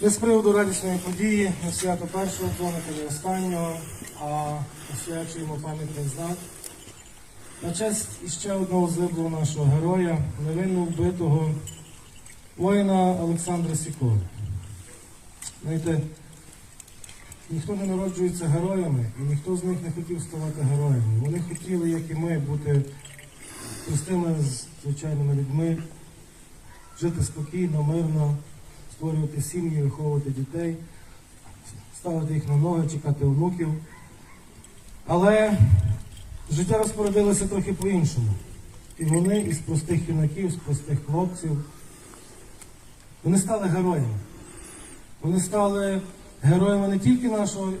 Не з приводу радісної події, не свято першого дзвоника, не останнього, а освячуємо пам'ятний знак. На честь іще одного злиблого нашого героя, невинно вбитого воїна Олександра Сіколи. Знаєте, ніхто не народжується героями, і ніхто з них не хотів ставати героями. Вони хотіли, як і ми, бути простими, звичайними людьми, жити спокійно, мирно, створювати сім'ї, виховувати дітей, ставити їх на ноги, чекати онуків. Але життя розпорядилося трохи по-іншому. І вони із простих юнаків, з простих хлопців, вони стали героями. Вони стали героями не тільки нашого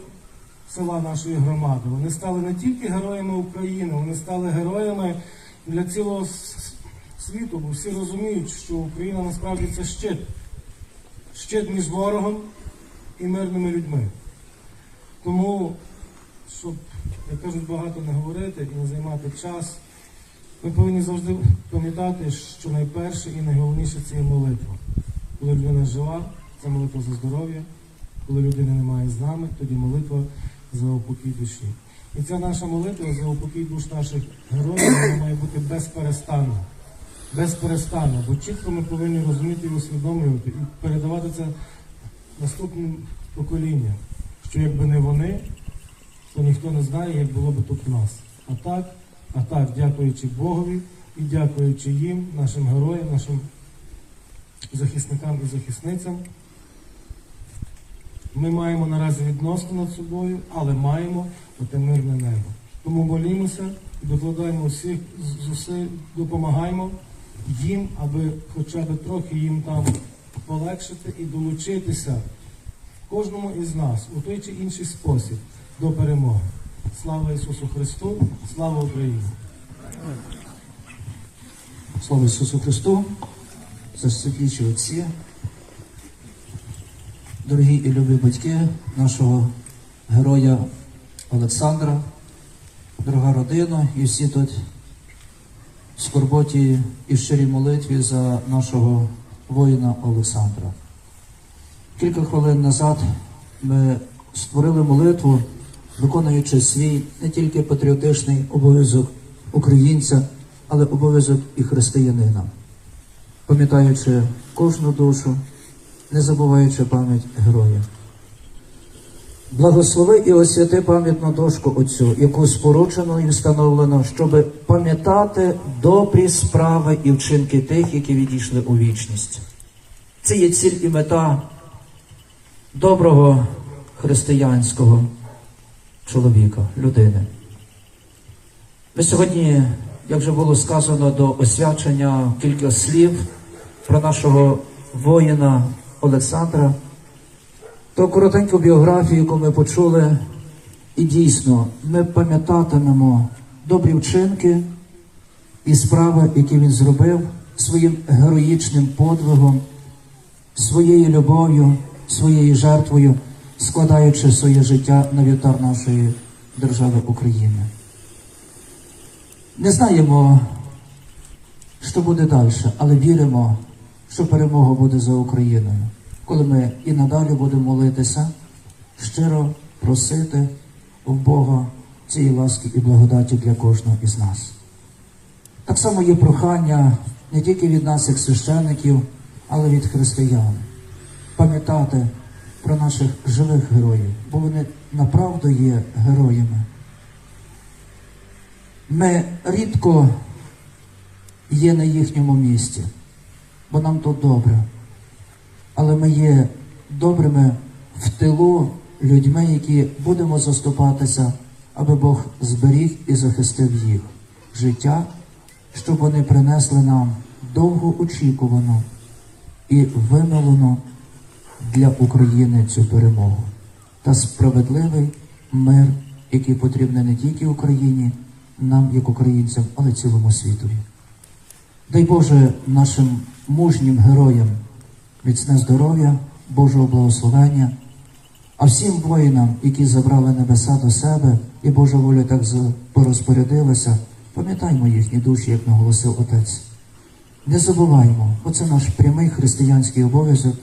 села, нашої громади, вони стали не тільки героями України, вони стали героями для цілого світу, бо всі розуміють, що Україна насправді це щит. Щит між ворогом і мирними людьми. Тому, щоб, як кажуть, багато не говорити і не займати час, ми повинні завжди пам'ятати, що найперше і найголовніше це є молитва. Коли людина жива, це молитва за здоров'я. Коли людини немає з нами, тоді молитва за упокій душі. І ця наша молитва за упокій душ наших героїв має бути безперестанна. Безперестанна, бо чітко ми повинні розуміти і усвідомлювати і передавати це наступним поколінням, що якби не вони, то ніхто не знає, як було би тут у нас. А так, а так, дякуючи Богові і дякуючи їм, нашим героям, нашим захисникам і захисницям. Ми маємо наразі відносно над собою, але маємо оте мирне небо. Тому молімося докладаємо всіх зусиль, допомагаємо їм, аби хоча б трохи їм там полегшити і долучитися кожному із нас у той чи інший спосіб до перемоги. Слава Ісусу Христу, слава Україні! Слава Ісусу Христу, засвітлічі отці, дорогі і любі батьки нашого героя Олександра, дорога родина і всі тут скорботі і щирій молитві за нашого воїна Олександра. Кілька хвилин назад ми створили молитву, виконуючи свій не тільки патріотичний обов'язок українця, але обов'язок і християнина, пам'ятаючи кожну душу, не забуваючи пам'ять героїв. Благослови і освяти пам'ятну дошку Отцю, яку споручено і встановлено, щоб пам'ятати добрі справи і вчинки тих, які відійшли у вічність. Це є ціль і мета доброго християнського чоловіка, людини. Ми сьогодні, як вже було сказано, до освячення кілька слів про нашого воїна Олександра, то коротеньку біографію, яку ми почули, і дійсно ми пам'ятатимемо добрі вчинки і справи, які він зробив своїм героїчним подвигом, своєю любов'ю, своєю жертвою, складаючи своє життя на вівтар нашої держави України. Не знаємо, що буде далі, але віримо, що перемога буде за Україною, коли ми і надалі будемо молитися, щиро просити у Бога цієї ласки і благодаті для кожного із нас. Так само є прохання не тільки від нас, як священників, але від християн. Пам'ятати про наших живих героїв, бо вони направду є героями. Ми рідко є на їхньому місці, бо нам тут добре. Але ми є добрими в тилу людьми, які будемо заступатися, аби Бог зберіг і захистив їх життя, щоб вони принесли нам довго очікувану і вимилену для України цю перемогу та справедливий мир, який потрібний не тільки Україні, нам, як українцям, але цілому світові. Дай Боже нашим мужнім героям міцне здоров'я, Божого благословення, а всім воїнам, які забрали небеса до себе, і Божа воля так порозпорядилася, пам'ятаймо їхні душі, як наголосив Отець. Не забуваймо, бо це наш прямий християнський обов'язок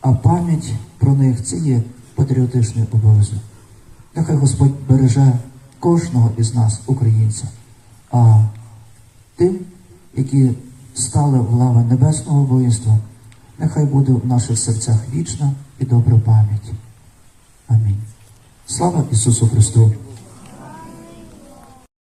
а пам'ять про них це є патріотичний обов'язок. Нехай Господь береже кожного із нас, українця, а тим, які стали в лави небесного воїнства, нехай буде в наших серцях вічна і добра пам'ять. Амінь. Слава Ісусу Христу!